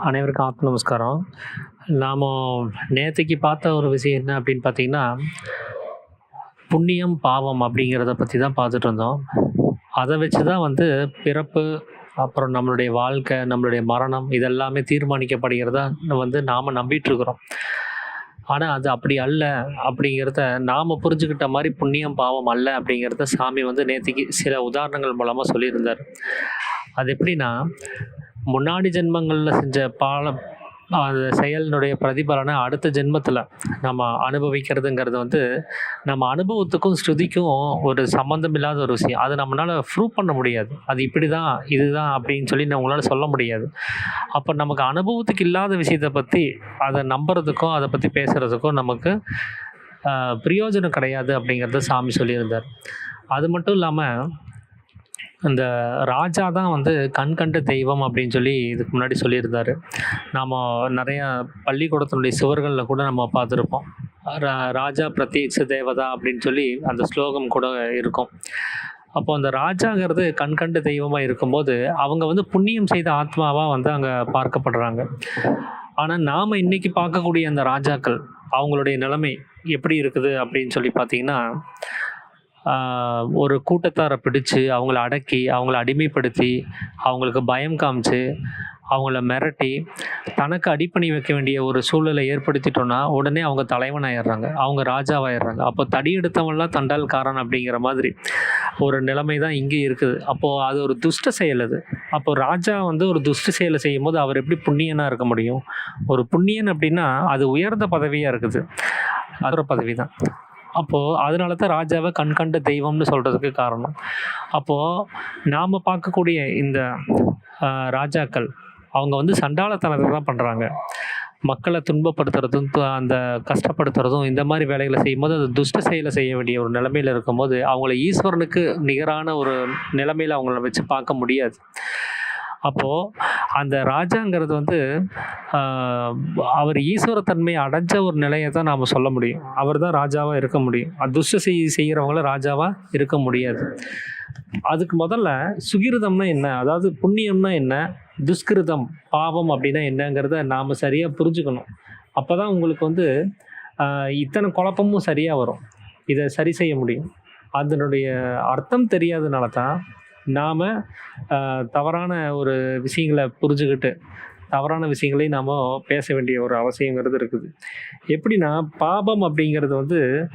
அனைவருக்கும் ஆத்ம நமஸ்காரம். நாம் நேற்றுக்கு பார்த்த ஒரு விஷயம் என்ன அப்படின்னு பார்த்தீங்கன்னா, புண்ணியம், பாவம் அப்படிங்கிறத பற்றி தான் பார்த்துட்டு இருந்தோம். அதை வச்சு தான் வந்து பிறப்பு, அப்புறம் நம்மளுடைய வாழ்க்கை, நம்மளுடைய மரணம் இதெல்லாமே தீர்மானிக்கப்படுகிறதா வந்து நாம் நம்பிட்டுருக்குறோம் ஆனால் அது அப்படி அல்ல அப்படிங்கிறத நாம் புரிஞ்சுக்கிட்ட மாதிரி புண்ணியம், பாவம் அல்ல அப்படிங்கிறத சாமி வந்து நேற்றுக்கு சில உதாரணங்கள் மூலமாக சொல்லியிருந்தார் அது எப்படின்னா, முன்னாடி ஜென்மங்களில் செஞ்ச பால அந்த செயலினுடைய பிரதிபலனை அடுத்த ஜென்மத்தில் நம்ம அனுபவிக்கிறதுங்கிறது வந்து, நம்ம அனுபவத்துக்கும், ஸ்ருதிக்கும் ஒரு சம்மந்தம் இல்லாத ஒரு விஷயம். அது நம்மளால் ப்ரூவ் பண்ண முடியாது. அது இப்படி தான் இதுதான் அப்படின்னு சொல்லி நம்மளால் சொல்ல முடியாது. அப்போ நமக்கு அனுபவத்துக்கு இல்லாத விஷயத்த பற்றி அதை நம்புறதுக்கும், அதை பற்றி பேசுகிறதுக்கும் நமக்கு பிரயோஜனம் கிடையாது அப்படிங்கிறத சாமி சொல்லியிருந்தார். அது மட்டும் இல்லாமல் இந்த ராஜா தான் வந்து கண் கண்ட தெய்வம் அப்படின்னு சொல்லி இதுக்கு முன்னாடி சொல்லியிருந்தாரு. நாம் நிறையா பள்ளிக்கூடத்தினுடைய சுவர்களில் கூட நம்ம பார்த்துருப்போம். ரா ராஜா பிரத்யட்ச தேவதா அப்படின்னு சொல்லி அந்த ஸ்லோகம் கூட இருக்கும். அப்போ அந்த ராஜாங்கிறது கண் தெய்வமாக இருக்கும்போது, அவங்க வந்து புண்ணியம் செய்த ஆத்மாவாக வந்து அங்கே பார்க்கப்படுறாங்க. ஆனால் நாம் இன்னைக்கு பார்க்கக்கூடிய அந்த ராஜாக்கள், அவங்களுடைய நிலைமை எப்படி இருக்குது அப்படின்னு சொல்லி பார்த்தீங்கன்னா, ஒரு கூட்டத்தாரை பிடிச்சு, அவங்கள அடக்கி, அவங்கள அடிமைப்படுத்தி, அவங்களுக்கு பயம் காமிச்சு, அவங்கள மிரட்டி, தனக்கு அடிப்பணி வைக்க வேண்டிய ஒரு சூழலை ஏற்படுத்திட்டோன்னா உடனே அவங்க தலைவனாயிடுறாங்க. அவங்க ராஜாவாயிடுறாங்க. அப்போ தடி எடுத்தவன்லாம் தண்டால்காரன் அப்படிங்கிற மாதிரி ஒரு நிலைமை தான் இங்கே இருக்குது. அப்போது அது ஒரு துஷ்ட செயல் அது. அப்போ ராஜா வந்து ஒரு துஷ்ட செயலை செய்யும்போது, அவர் எப்படி புண்ணியனாக இருக்க முடியும்? ஒரு புண்ணியன் அப்படின்னா, அது உயர்ந்த பதவியாக இருக்குது. அதோட பதவி தான். அப்போது அதனால தான் ராஜாவை கண் கண்ட தெய்வம்னு சொல்கிறதுக்கு காரணம். அப்போது நாம் பார்க்கக்கூடிய இந்த ராஜாக்கள், அவங்க வந்து சண்டாளத்தனத்தை தான் பண்ணுறாங்க மக்களை துன்பப்படுத்துறதும், அந்த கஷ்டப்படுத்துறதும், இந்த மாதிரி வேலைகளை செய்யும்போது, அது துஷ்ட செயலை செய்ய வேண்டிய ஒரு நிலைமையில் இருக்கும்போது, அவங்கள ஈஸ்வரனுக்கு நிகரான ஒரு நிலைமையில் அவங்கள வச்சு பார்க்க முடியாது. அப்போது அந்த ராஜாங்கிறது வந்து, அவர் ஈஸ்வர அடைஞ்ச ஒரு நிலையை தான் நாம் சொல்ல முடியும். அவர் தான் ராஜாவாக இருக்க முடியும். துஷ்ட செய் செய்கிறவங்கள ராஜாவாக இருக்க முடியாது. அதுக்கு முதல்ல சுகிருதம்னா என்ன? அதாவது புண்ணியம்னா என்ன? துஷ்கிருதம், பாவம் அப்படின்னா என்னங்கிறத நாம் சரியாக புரிஞ்சுக்கணும். அப்போ தான் உங்களுக்கு வந்து இத்தனை குழப்பமும் சரியாக வரும். இதை சரி செய்ய முடியும். அதனுடைய அர்த்தம் தெரியாதனால தான், நாம் தவறான ஒரு விஷயங்கள புரிஞ்சுக்கிட்டு தவறான விஷயங்களையும் நாம் பேச வேண்டிய ஒரு அவசியங்கிறது இருக்குது. எப்படின்னா, பாபம் அப்படிங்கிறது வந்து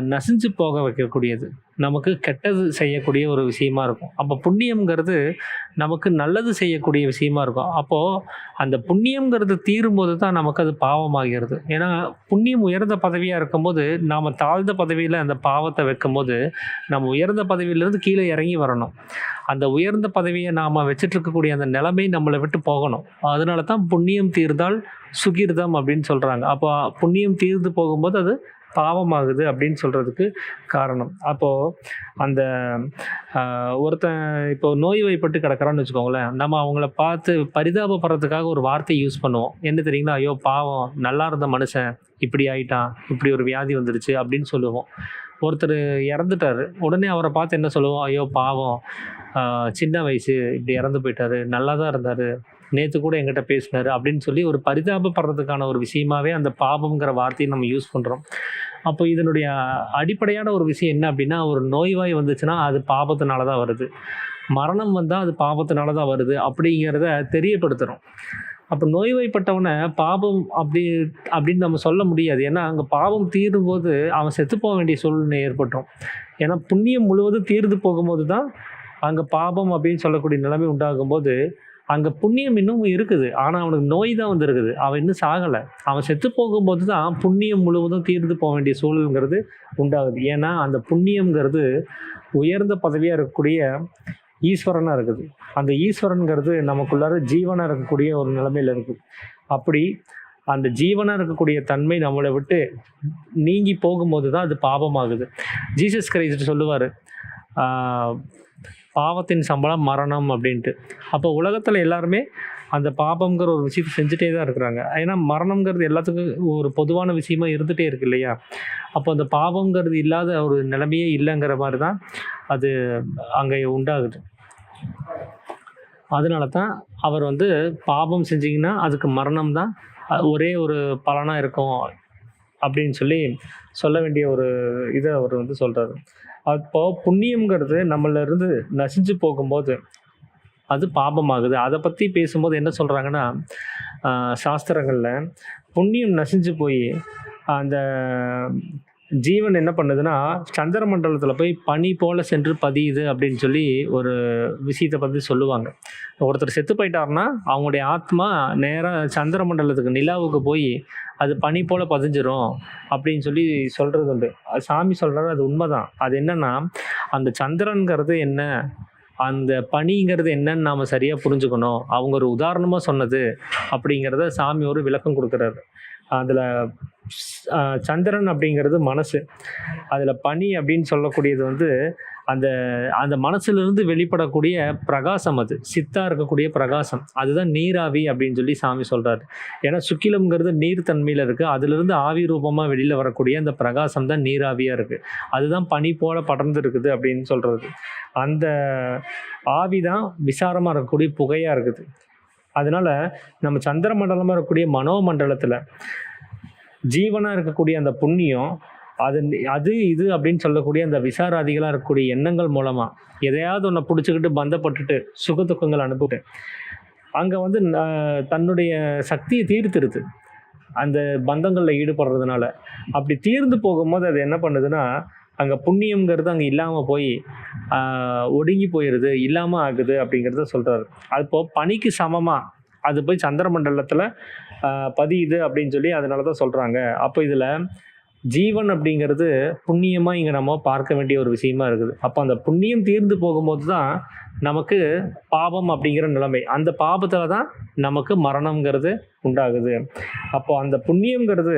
நசிஞ்சு போக வைக்கக்கூடியது. நமக்கு கெட்டது செய்யக்கூடிய ஒரு விஷயமா இருக்கும். அப்போ புண்ணியம்ங்கிறது நமக்கு நல்லது செய்யக்கூடிய விஷயமா இருக்கும். அப்போது அந்த புண்ணியம்ங்கிறது தீரும்போது தான் நமக்கு அது பாவமாகிறது. ஏன்னா, புண்ணியம் உயர்ந்த பதவியாக இருக்கும்போது, நாம் தாழ்ந்த பதவியில் அந்த பாவத்தை வைக்கும்போது, நம்ம உயர்ந்த பதவியிலேருந்து கீழே இறங்கி வரணும். அந்த உயர்ந்த பதவியை நாம் வச்சிட்ருக்கக்கூடிய அந்த நிலைமை நம்மளை விட்டு போகணும். அதனால தான் புண்ணியம் தீர்ந்தால் சுகிர்தம் அப்படின்னு சொல்கிறாங்க அப்போ புண்ணியம் தீர்ந்து போகும்போது அது பாவமாகுது அப்படின்னு சொல்கிறதுக்கு காரணம். அப்போது அந்த ஒருத்தன் இப்போ நோய்வாய்ப்பட்டு கிடக்குறான்னு வச்சுக்கோங்களேன், நம்ம அவங்கள பார்த்து பரிதாபப்படுறதுக்காக ஒரு வார்த்தை யூஸ் பண்ணுவோம். என்ன தெரியுங்களா? "ஐயோ பாவம்! நல்லா இருந்த மனுஷன் இப்படி ஆயிட்டான். இப்படி ஒரு வியாதி வந்துடுச்சு அப்படின்னு சொல்லுவோம். ஒருத்தர் இறந்துட்டாரு. உடனே அவரை பார்த்து என்ன சொல்லுவோம்? "ஐயோ பாவம்! சின்ன வயசு இப்படி இறந்து போயிட்டாரு. நல்லா தான் இருந்தார் நேற்று கூட எங்கிட்ட பேசினாரு" அப்படின்னு சொல்லி ஒரு பரிதாபப்படுறதுக்கான ஒரு விஷயமாவே அந்த பாவம்ங்கிற வார்த்தையை நம்ம யூஸ் பண்ணுறோம் அப்போ இதனுடைய அடிப்படையான ஒரு விஷயம் என்ன அப்படின்னா, ஒரு நோய்வாய் வந்துச்சுன்னா, அது பாபத்தினால தான் வருது. மரணம் வந்தால் அது பாபத்தினால தான் வருது அப்படிங்கிறத தெரியப்படுத்துகிறோம் அப்போ நோய்வாய்ப்பட்டவனை பாபம் அப்படி அப்படின்னு நம்ம சொல்ல முடியாது. ஏன்னா, பாபம் பாவம் தீரும்போது அவன் செத்து போக வேண்டிய சூழ்நிலை ஏற்பட்டுரும். ஏன்னா, புண்ணியம் முழுவதும் தீர்ந்து போகும்போது தான், அங்கே பாபம் அப்படின்னு சொல்லக்கூடிய நிலைமை உண்டாகும்போது, அங்கே புண்ணியம் இன்னும் இருக்குது. ஆனால் அவனுக்கு நோய் தான் வந்திருக்குது. அவன் இன்னும் சாகலை அவன் செத்து போகும்போது தான் புண்ணியம் முழுவதும் தீர்ந்து போக வேண்டிய சூழல்ங்கிறது உண்டாகுது. ஏன்னா, அந்த புண்ணியங்கிறது உயர்ந்த பதவியாக இருக்கக்கூடிய ஈஸ்வரனாக இருக்குது. அந்த ஈஸ்வரனுங்கிறது நமக்குள்ளார ஜீவனாக இருக்கக்கூடிய ஒரு நிலைமையில் இருக்குது அப்படி அந்த ஜீவனாக இருக்கக்கூடிய தன்மை நம்மளை விட்டு நீங்கி போகும்போது தான் அது பாபமாகுது ஜீசஸ் கிரைஸ்ட் சொல்லுவார் பாவத்தின் சம்பளம் மரணம் அப்படின்ட்டு. அப்போ உலகத்தில் எல்லாருமே அந்த பாபம்ங்கிற ஒரு விஷயத்தை செஞ்சுட்டே தான் இருக்கிறாங்க. ஏன்னா, மரணங்கிறது எல்லாத்துக்கும் ஒரு பொதுவான விஷயமா இருந்துகிட்டே இருக்கு இல்லையா? அப்போ அந்த பாபங்கிறது இல்லாத ஒரு நிலைமையே இல்லைங்கிற மாதிரி தான் அது அங்கே உண்டாகுது. அதனால தான் அவர் வந்து பாபம் செஞ்சிங்கன்னா அதுக்கு மரணம் தான் ஒரே ஒரு பலனாக இருக்கும் அப்படின்னு சொல்லி சொல்ல வேண்டிய ஒரு இதை அவர் வந்து சொல்கிறாரு அப்போ புண்ணியம்ங்கிறது நம்மளிருந்து இருந்து நசிஞ்சு போகும்போது, அது பாபமாகுது. அதை பற்றி பேசும்போது என்ன சொல்கிறாங்கன்னா சாஸ்திரங்களில் புண்ணியம் நசிஞ்சு போய் அந்த ஜீவன் என்ன பண்ணுதுன்னா, சந்திர மண்டலத்தில் போய் பனி போல சென்று பதியுது அப்படின்னு சொல்லி ஒரு விஷயத்தை பற்றி சொல்லுவாங்க. ஒருத்தர் செத்து போயிட்டாருன்னா, அவங்களுடைய ஆத்மா நேராக சந்திர மண்டலத்துக்கு நிலாவுக்கு போய் அது பனி போல பதிஞ்சிரும் அப்படின்னு சொல்லி சொல்கிறது உண்டு. சாமி சொல்கிறது அது உண்மைதான் அது என்னன்னா, அந்த சந்திரன்ங்கிறது என்ன? அந்த பனிங்கிறது என்னன்னு நாம் சரியாக புரிஞ்சுக்கணும். அவங்க ஒரு உதாரணமாக சொன்னது அப்படிங்கிறத சாமி ஒரு விளக்கம் கொடுக்குறாரு அதில் சந்திரன் அப்படிங்கிறது மனசு. அதில் பனி அப்படின்னு சொல்லக்கூடியது வந்து, அந்த அந்த மனசுலேருந்து வெளிப்படக்கூடிய பிரகாசம் அது. சித்தா இருக்கக்கூடிய பிரகாசம். அதுதான் நீராவி அப்படின்னு சொல்லி சாமி சொல்கிறாரு ஏன்னா சுக்கிலம்ங்கிறது நீர் தன்மையில் இருக்குது அதுலேருந்து ஆவி ரூபமாக வெளியில் வரக்கூடிய அந்த பிரகாசம் தான் நீராவியாக இருக்குது அதுதான் பனி போல படர்ந்து இருக்குது அப்படின்னு சொல்கிறது அந்த ஆவி தான் விசாரமாக இருக்கக்கூடிய புகையாக இருக்குது. அதனால நம்ம சந்திர மண்டலமாக இருக்கக்கூடிய மனோமண்டலத்தில் ஜீவனாக இருக்கக்கூடிய அந்த புண்ணியம், அது அது இது அப்படின்னு சொல்லக்கூடிய அந்த விசாராதிகளாக இருக்கக்கூடிய எண்ணங்கள் மூலமாக எதையாவது ஒன்றை பிடிச்சிக்கிட்டு பந்தப்பட்டுட்டு, சுக துக்கங்கள் அனுபவிட்டு, அங்கே வந்து தன்னுடைய சக்தியை தீர்த்திருது. அந்த பந்தங்களில் ஈடுபடுறதுனால. அப்படி தீர்ந்து போகும்போது அது என்ன பண்ணுதுன்னா, அங்கே புண்ணியம்ங்கிறது அங்கே இல்லாமல் போய் ஒடுங்கி போயிடுது இல்லாமல் ஆகுது அப்படிங்கிறத சொல்கிறாரு அப்போது பனிக்கு சமமாக அது போய் சந்திரமண்டலத்தில் பதியுது அப்படின்னு சொல்லி அதனால தான் சொல்கிறாங்க அப்போ இதில் ஜீவன் அப்படிங்கிறது புண்ணியமாக இங்கே நம்ம பார்க்க வேண்டிய ஒரு விஷயமா இருக்குது. அப்போ அந்த புண்ணியம் தீர்ந்து போகும்போது தான், நமக்கு பாபம் அப்படிங்கிற நிலைமை. அந்த பாபத்தில் தான் நமக்கு மரணம்ங்கிறது உண்டாகுது. அப்போ அந்த புண்ணியங்கிறது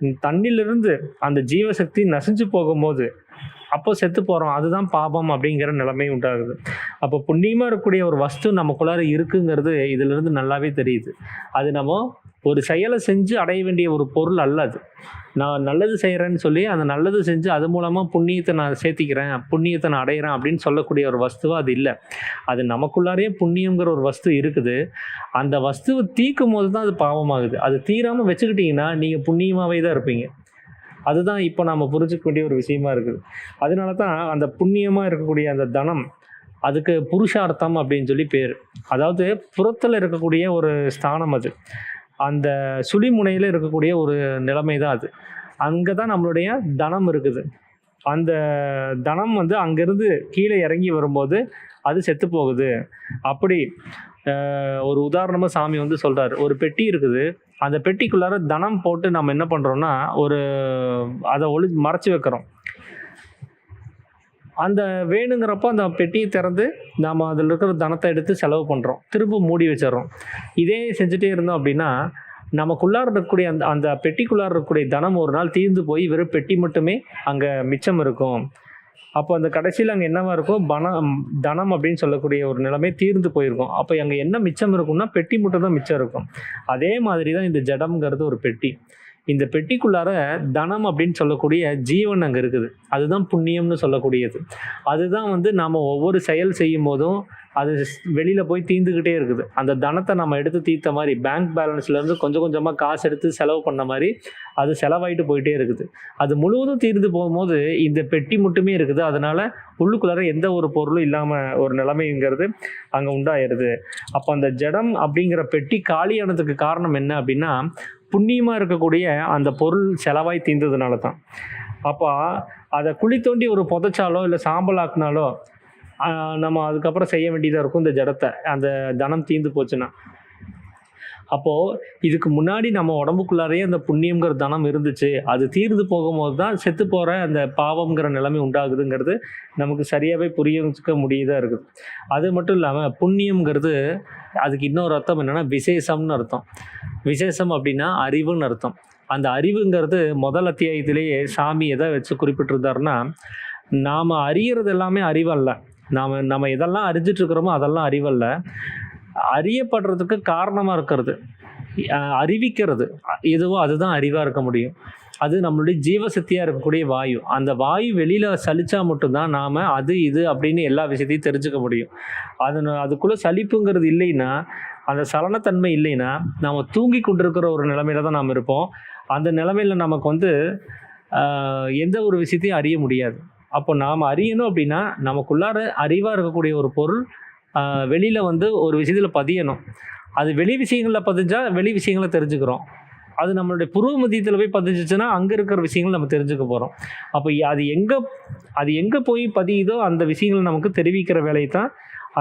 தண்ணிலிருந்து அந்த ஜீவசக்தி நசிஞ்சு போகும்போது, அப்போ செத்து போகிறோம் அதுதான் பாபம் அப்படிங்கிற நிலைமை உண்டாகுது. அப்போ புண்ணியமாக இருக்கக்கூடிய ஒரு வஸ்து நமக்குள்ளார இருக்குங்கிறது இதிலிருந்து நல்லாவே தெரியுது. அது நம்ம ஒரு செயலை செஞ்சு அடைய வேண்டிய ஒரு பொருள் அல்ல அது. நான் நல்லது செய்கிறேன்னு சொல்லி, அந்த நல்லது செஞ்சு அது மூலமாக புண்ணியத்தை நான் சேர்த்திக்கிறேன், புண்ணியத்தை நான் அடையிறேன் அப்படின்னு சொல்லக்கூடிய ஒரு வஸ்துவாக அது இல்லை அது நமக்குள்ளாரே புண்ணியங்கிற ஒரு வஸ்து இருக்குது. அந்த வஸ்துவை தீக்கும் போது தான் அது பாவமாகுது. அது தீராமல் வச்சுக்கிட்டிங்கன்னா நீங்கள் புண்ணியமாகவே தான் இருப்பீங்க. அதுதான் இப்போ நம்ம புரிஞ்சுக்க வேண்டிய ஒரு விஷயமா இருக்குது. அதனால தான் அந்த புண்ணியமாக இருக்கக்கூடிய அந்த தனம், அதுக்கு புருஷார்த்தம் அப்படின்னு சொல்லி பேர் அதாவது புறத்தில் இருக்கக்கூடிய ஒரு ஸ்தானம் அது. அந்த சுழிமுனையில் இருக்கக்கூடிய ஒரு நிலைமை தான் அது. அங்கே தான் நம்மளுடைய தனம் இருக்குது. அந்த தனம் வந்து அங்கேருந்து கீழே இறங்கி வரும்போது, அது செத்து போகுது. அப்படி ஒரு உதாரணமாக சாமி வந்து சொல்கிறார் ஒரு பெட்டி இருக்குது. அந்த பெட்டிக்குள்ளார தனம் போட்டு நம்ம என்ன பண்றோம்னா, ஒரு அதை ஒளி மறைச்சு வைக்கிறோம். அந்த வேணுங்கிறப்போ அந்த பெட்டியை திறந்து, நாம் அதில் இருக்கிற தனத்தை எடுத்து செலவு பண்ணுறோம் திரும்ப மூடி வச்சிடறோம் இதே செஞ்சுட்டே இருந்தோம் அப்படின்னா, நமக்குள்ளார இருக்கக்கூடிய அந்த அந்த பெட்டிக்குள்ளார இருக்கக்கூடிய தனம் ஒரு நாள் தீர்ந்து போய் வெறும் பெட்டி மட்டுமே அங்கே மிச்சம் இருக்கும். அப்போ அந்த கடைசியில் அங்கே என்னவா இருக்கும்? பணம் தனம் அப்படின்னு சொல்லக்கூடிய ஒரு நிலைமை தீர்ந்து போயிருக்கும். அப்போ அங்கே என்ன மிச்சம் இருக்கும்னா, பெட்டி மட்டும் தான் மிச்சம் இருக்கும். அதே மாதிரி தான் இந்த ஜடம்ங்கிறது ஒரு பெட்டி. இந்த பெட்டிக்குள்ளார தனம் அப்படின்னு சொல்லக்கூடிய ஜீவன் அங்கே இருக்குது. அதுதான் புண்ணியம்னு சொல்லக்கூடியது. அதுதான் வந்து நாம் ஒவ்வொரு செயல் செய்யும்போதும், அது வெளியில் போய் தீந்துக்கிட்டே இருக்குது. அந்த தனத்தை நம்ம எடுத்து தீர்த்த மாதிரி பேங்க் பேலன்ஸ்லேருந்து கொஞ்சம் கொஞ்சமாக காசு எடுத்து செலவு பண்ண மாதிரி அது செலவாயிட்டு போயிட்டே இருக்குது. அது முழுவதும் தீர்ந்து போகும்போது, இந்த பெட்டி மட்டுமே இருக்குது. அதனால் உள்ளுக்குள்ளார எந்த ஒரு பொருளும் இல்லாமல் ஒரு நிலைமைங்கிறது அங்கே உண்டாயிருது. அப்போ அந்த ஜடம் அப்படிங்கிற பெட்டி காலியானதுக்கு காரணம் என்ன அப்படின்னா, புண்ணியமாக இருக்கக்கூடிய அந்த பொருள் செலவாய் தீர்ந்ததுனால தான். அப்போ அதை குழி தோண்டி ஒரு புதைச்சாலோ, இல்லை சாம்பல் ஆக்குனாலோ, நம்ம அதுக்கப்புறம் செய்ய வேண்டியதாக இருக்கும் இந்த ஜடத்தை அந்த தனம் தீர்ந்து போச்சுன்னா. அப்போது இதுக்கு முன்னாடி நம்ம உடம்புக்குள்ளாரையே அந்த புண்ணியம்ங்கிற தனம் இருந்துச்சு. அது தீர்ந்து போகும்போது தான் செத்து போகிற அந்த பாவம்ங்கிற நிலைமை உண்டாகுதுங்கிறது, நமக்கு சரியாகவே புரிஞ்சுக்க முடியுதா இருக்குது. அது மட்டும் இல்லாமல் புண்ணியங்கிறது அதுக்கு இன்னொரு அர்த்தம் என்னென்னா விசேஷம்னு அர்த்தம். விசேஷம் அப்படின்னா அறிவுன்னு அர்த்தம். அந்த அறிவுங்கிறது முதல் அத்தியாயத்திலேயே சாமி எதை வச்சு குறிப்பிட்டிருந்தாருன்னா, நாம் அறியறது எல்லாமே அறிவல்ல. நாம் நம்ம எதெல்லாம் அறிஞ்சிட்ருக்கிறோமோ அதெல்லாம் அறிவல்ல. அறியப்படுறதுக்கு காரணமாக இருக்கிறது. அறிவிக்கிறது. எதுவோ அதுதான் அறிவாக இருக்க முடியும். அது நம்மளுடைய ஜீவசக்தியாக இருக்கக்கூடிய வாயு அந்த வாயு வெளியில் சலிச்சா மட்டும்தான் நாம் அது இது அப்படின்னு எல்லா விஷயத்தையும் தெரிஞ்சுக்க முடியும் அது அதுக்குள்ளே சலிப்புங்கிறது இல்லைன்னா அந்த சலனத்தன்மை இல்லைன்னா நாம் தூங்கி கொண்டிருக்கிற ஒரு நிலைமையில தான் நாம் இருப்போம் அந்த நிலமையில் நமக்கு வந்து எந்த ஒரு விஷயத்தையும் அறிய முடியாது அப்போ நாம் அறியணும் அப்படின்னா நமக்குள்ளார அறிவாக இருக்கக்கூடிய ஒரு பொருள் வெளியில் வந்து ஒரு விஷயத்தில் பதியணும். அது வெளி விஷயங்களில் பதிஞ்சால் வெளி விஷயங்களை தெரிஞ்சுக்கிறோம். அது நம்மளுடைய புருவ மதியத்தில் போய் பதிஞ்சிச்சுன்னா அங்கே இருக்கிற விஷயங்கள் நம்ம தெரிஞ்சுக்க போகிறோம் அப்போ அது எங்கே அது எங்கே போய் பதியுதோ அந்த விஷயங்களை நமக்கு தெரிவிக்கிற வேலையை தான்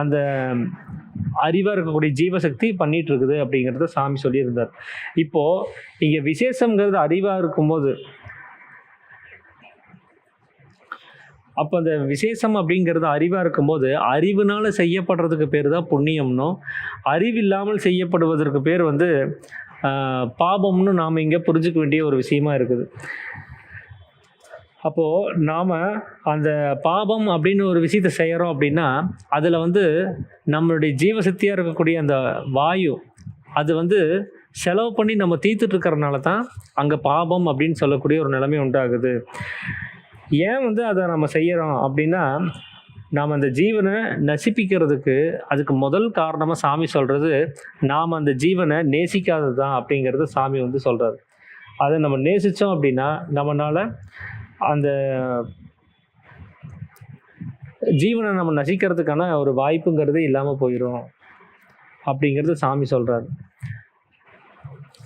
அந்த அறிவாக இருக்கக்கூடிய ஜீவசக்தி பண்ணிகிட்டு இருக்குது அப்படிங்கிறத சாமி சொல்லியிருந்தார். இப்போது இங்கே விசேஷங்கிறது அறிவாக இருக்கும்போது அப்போ அந்த விசேஷம் அப்படிங்கிறது அறிவாக இருக்கும்போது அறிவுனால் செய்யப்படுறதுக்கு பேர் தான் புண்ணியம்னும் அறிவில்லாமல் செய்யப்படுவதற்கு பேர் வந்து பாபம்னு நாம் இங்கே புரிஞ்சுக்க வேண்டிய ஒரு விஷயமா இருக்குது. அப்போது நாம் அந்த பாபம் அப்படின்னு ஒரு விஷயத்தை செய்கிறோம் அப்படின்னா அதில் வந்து நம்மளுடைய ஜீவசக்தியாக இருக்கக்கூடிய அந்த வாயு அது வந்து செலவு பண்ணி நம்ம தீர்த்துட்ருக்கறனால தான் அங்கே பாபம் அப்படின்னு சொல்லக்கூடிய ஒரு நிலைமை உண்டாகுது. ஏன் வந்து அதை நம்ம செய்கிறோம் அப்படின்னா நாம் அந்த ஜீவனை நசிப்பிக்கிறதுக்கு அதுக்கு முதல் காரணமாக சாமி சொல்கிறது நாம் அந்த ஜீவனை நேசிக்காதது தான் அப்படிங்கிறது சாமி வந்து சொல்கிறாரு அதை நம்ம நேசித்தோம் அப்படின்னா நம்மளால் அந்த ஜீவனை நம்ம நசிக்கிறதுக்கான ஒரு வாய்ப்புங்கிறது இல்லாமல் போயிடும் அப்படிங்கிறது சாமி சொல்கிறாரு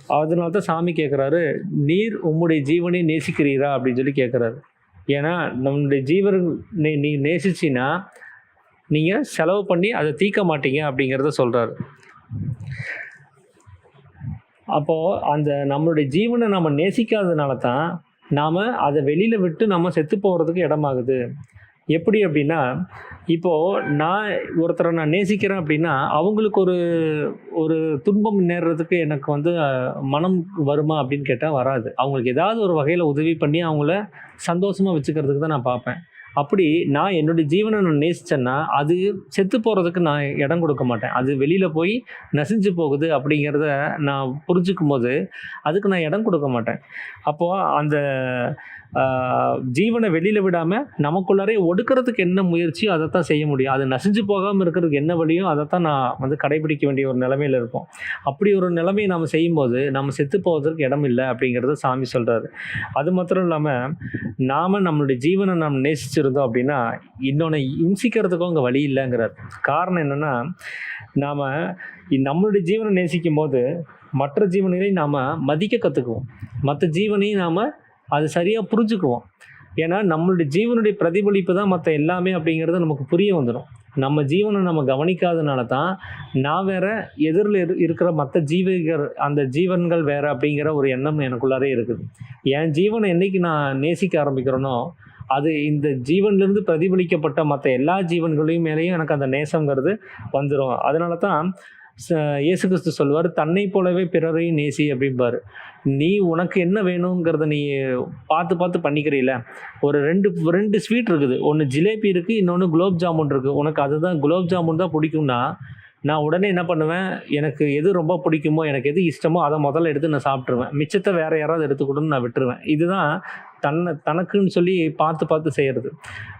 அதனால தான் சாமி கேட்குறாரு நீர் உம்முடைய ஜீவனை நேசிக்கிறீரா? அப்படின்னு சொல்லி கேட்குறாரு ஏன்னா நம்மளுடைய ஜீவர் நீ நீ நேசிச்சின்னா நீங்கள் செலவு பண்ணி அதை தீர்க்க மாட்டீங்க அப்படிங்கிறத சொல்கிறாரு அப்போது அந்த நம்மளுடைய ஜீவனை நம்ம நேசிக்காததுனால தான் நாம் அதை வெளியில் விட்டு நம்ம செத்து போகிறதுக்கு இடமாகுது. எப்படி அப்படின்னா இப்போது நான் ஒருத்தரை நான் நேசிக்கிறேன் அப்படின்னா அவங்களுக்கு ஒரு ஒரு துன்பம் நேர்றதுக்கு எனக்கு வந்து மனம் வருமா அப்படின்னு கேட்டால் வராது. அவங்களுக்கு ஏதாவது ஒரு வகையில் உதவி பண்ணி அவங்கள சந்தோஷமாக வச்சுக்கிறதுக்கு தான் நான் பார்ப்பேன். அப்படி நான் என்னுடைய ஜீவனை நான் நேசித்தேன்னா அது செத்து போகிறதுக்கு நான் இடம் கொடுக்க மாட்டேன். அது வெளியில் போய் நசிஞ்சு போகுது அப்படிங்கிறத நான் புரிஞ்சுக்கும் போது அதுக்கு நான் இடம் கொடுக்க மாட்டேன். அப்போது அந்த ஜீவனை வெளியில் விடாமல் நமக்குள்ளாரே ஒடுக்கிறதுக்கு என்ன முயற்சியோ அதை தான் செய்ய முடியும். அது நசிஞ்சு போகாமல் இருக்கிறதுக்கு என்ன வழியோ அதை தான் நான் வந்து கடைபிடிக்க வேண்டிய ஒரு நிலமையில் இருப்போம். அப்படி ஒரு நிலைமையை நாம் செய்யும்போது நம்ம செத்து போவதற்கு இடம் இல்லை அப்படிங்கிறத சாமி சொல்கிறாரு அது மாத்திரம் இல்லாமல் நாம் நம்மளுடைய ஜீவனை நாம் நேசிச்சிருந்தோம் அப்படின்னா இன்னொன்று இம்சிக்கிறதுக்கும் அங்கே வழி இல்லைங்கிறார். காரணம் என்னென்னா நாம் நம்மளுடைய ஜீவனை நேசிக்கும் போது மற்ற ஜீவன்களை நாம் மதிக்க கற்றுக்குவோம் மற்ற ஜீவனையும் நாம் அது சரியாக புரிஞ்சுக்குவோம். ஏன்னா நம்மளுடைய ஜீவனுடைய பிரதிபலிப்பு தான் மற்ற எல்லாமே அப்படிங்கிறது நமக்கு புரிய வந்துடும் நம்ம ஜீவனை நம்ம கவனிக்காதனால தான் நான் வேற எதிரில் இருக்கிற மற்ற ஜீவிகள் அந்த ஜீவன்கள் வேற அப்படிங்கிற ஒரு எண்ணம் எனக்குள்ளாரே இருக்குது. என் ஜீவனை என்றைக்கு நான் நேசிக்க ஆரம்பிக்கிறேனோ அது இந்த ஜீவன்லேருந்து பிரதிபலிக்கப்பட்ட மற்ற எல்லா ஜீவன்களையும் மேலேயும் எனக்கு அந்த நேசங்கிறது வந்துடும் அதனால தான் ச- இயேசு கிறிஸ்து சொல்வார் தன்னை போலவே பிறரையும் நேசி அப்படிம்பார். நீ உனக்கு என்ன வேணுங்கிறத நீ பார்த்து பார்த்து பண்ணிக்கிறீல ஒரு ரெண்டு ரெண்டு ஸ்வீட் இருக்குது. ஒன்று ஜிலேபி இருக்குது இன்னொன்று குலோப் ஜாமுன் இருக்குது உனக்கு அதுதான் குலோப் ஜாமுன் தான் பிடிக்கும்னா நான் உடனே என்ன பண்ணுவேன்? எனக்கு எது ரொம்ப பிடிக்குமோ எனக்கு எது இஷ்டமோ அதை முதல்ல எடுத்து நான் சாப்பிட்ருவேன் மிச்சத்தை வேறு யாராவது எடுத்துக்கூடன்னு நான் விட்டுருவேன். இதுதான் தன்னை தனக்குன்னு சொல்லி பார்த்து பார்த்து செய்கிறது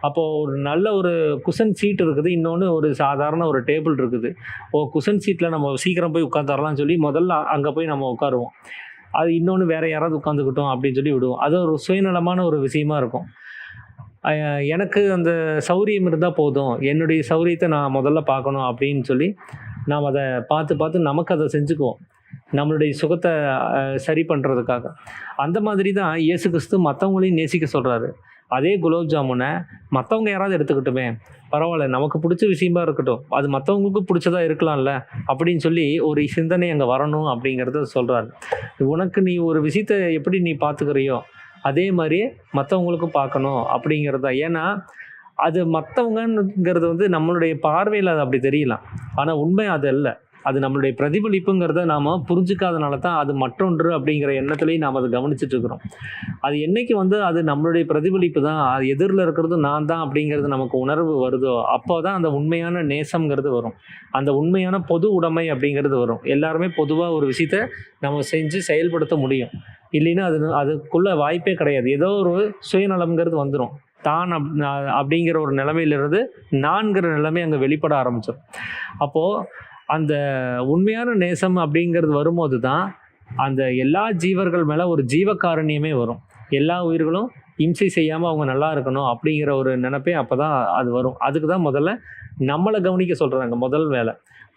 அப்போது ஒரு நல்ல ஒரு குஷன் சீட் இருக்குது. இன்னொன்று ஒரு சாதாரண ஒரு டேபிள் இருக்குது. ஓ குஷன் சீட்டில் நம்ம சீக்கிரம் போய் உட்காந்துரலாம்னு சொல்லி முதல்ல அங்கே போய் நம்ம உட்காருவோம். அது இன்னொன்று வேற யாராவது உட்காந்துக்கிட்டோம் அப்படின்னு சொல்லி விடுவோம். அது ஒரு சுயநலமான ஒரு விஷயமா இருக்கும். எனக்கு அந்த சௌரியம் இருந்தால் போதும். என்னுடைய சௌரியத்தை நான் முதல்ல பார்க்கணும் அப்படின்னு சொல்லி நாம் அதை பார்த்து பார்த்து நமக்கு அதை செஞ்சுக்குவோம். நம்மளுடைய சுகத்தை சரி பண்ணுறதுக்காக அந்த மாதிரி தான் இயேசு கிறிஸ்து மற்றவங்களையும் நேசிக்க சொல்கிறாரு அதே குலோப் ஜாமுனை மற்றவங்க யாராவது எடுத்துக்கிட்டுமே. பரவாயில்ல நமக்கு பிடிச்ச விஷயமா இருக்கட்டும். அது மற்றவங்களுக்கு பிடிச்சதா இருக்கலாம்ல அப்படின்னு சொல்லி ஒரு சிந்தனை அங்கே வரணும் அப்படிங்கிறத சொல்கிறாரு உனக்கு நீ ஒரு விஷயத்தை எப்படி நீ பார்த்துக்கிறியோ அதே மாதிரி மற்றவங்களுக்கும் பார்க்கணும் அப்படிங்கிறது. தான் ஏன்னா அது மற்றவங்கிறது வந்து நம்மளுடைய பார்வையில் அது அப்படி தெரியலாம். ஆனால் உண்மை அது இல்லை அது நம்மளுடைய பிரதிபலிப்புங்கிறத நாம் புரிஞ்சுக்காதனால தான் அது மற்றொன்று அப்படிங்கிற எண்ணத்துலேயும் நாம் அதை கவனிச்சிட்டு இருக்கிறோம். அது என்னைக்கு வந்து அது நம்மளுடைய பிரதிபலிப்பு தான் அது எதிரில் இருக்கிறது நான் தான் அப்படிங்கிறது நமக்கு உணர்வு வருதோ அப்போ தான் அந்த உண்மையான நேசம்ங்கிறது வரும். அந்த உண்மையான பொது உடைமை அப்படிங்கிறது வரும். எல்லாருமே பொதுவாக ஒரு விஷயத்த நம்ம செஞ்சு செயல்படுத்த முடியும். இல்லைன்னா அது அதுக்குள்ள வாய்ப்பே கிடையாது. ஏதோ ஒரு சுயநலம்ங்கிறது வந்துடும் தான் அப் அப்படிங்கிற ஒரு நிலைமையிலிருந்து நான்கிற நிலைமை அங்கே வெளிப்பட ஆரம்பிச்சிடும் அப்போது அந்த உண்மையான நேசம் அப்படிங்கிறது வரும்போது தான் அந்த எல்லா ஜீவர்கள் மேலே ஒரு ஜீவகாரணியமே வரும். எல்லா உயிர்களும் இம்சை செய்யாமல் அவங்க நல்லா இருக்கணும் அப்படிங்கிற ஒரு நினைப்பே அப்போ தான் அது வரும். அதுக்கு தான் முதல்ல நம்மளை கவனிக்க சொல்கிறாங்க முதல் வேலை.